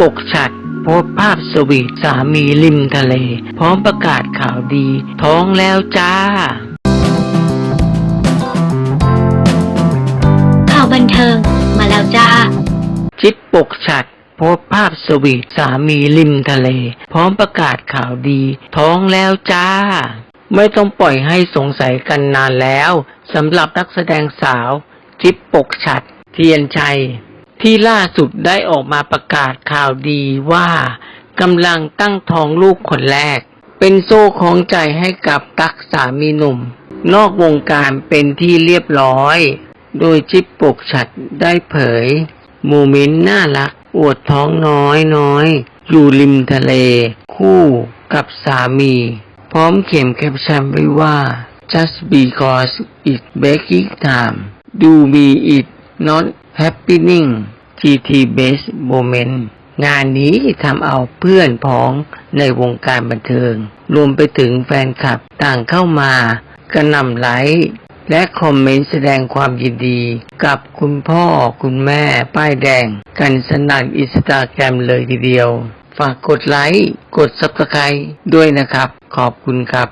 ปกฉัดโพสต์ภาพสวีทสามีริมทะเล พร้อมประกาศข่าวดี ท้องแล้วจ้า ข่าวบันเทิงมาแล้วจ้า จิ๊บปกฉัดโพสต์ภาพสวีทสามีริมทะเล พร้อมประกาศข่าวดี ท้องแล้วจ้า ไม่ต้องปล่อยให้สงสัยกันนานแล้วสำหรับนักแสดงสาว จิ๊บปกฉัดเทียนชัย ที่ล่าสุดได้ออกมาประกาศข่าวดีว่ากำลังตั้งท้องลูกคนแรก เป็นโซ่ของใจให้กับตักสามีหนุ่ม นอกวงการเป็นที่เรียบร้อย โดยจิ๊บปกฉัดได้เผยโมเมนต์น่ารัก อวดท้องน้อยน้อย อยู่ริมทะเล คู่กับสามี พร้อมเขียนแคปชั่นไว้ว่า just because it's baking time do me it not happening GT best moment งานนี้ทำเอาเพื่อนพ้องในวงการบันเทิง รวมไปถึงแฟนคลับต่างเข้ามากระนำไลค์และคอมเมนต์แสดงความยินดีกับคุณพ่อคุณแม่ป้ายแดง กันสนั่นอินสตาแกรมเลยทีเดียว ฝากกดไลค์ กด Subscribe ด้วยนะครับ ขอบคุณครับ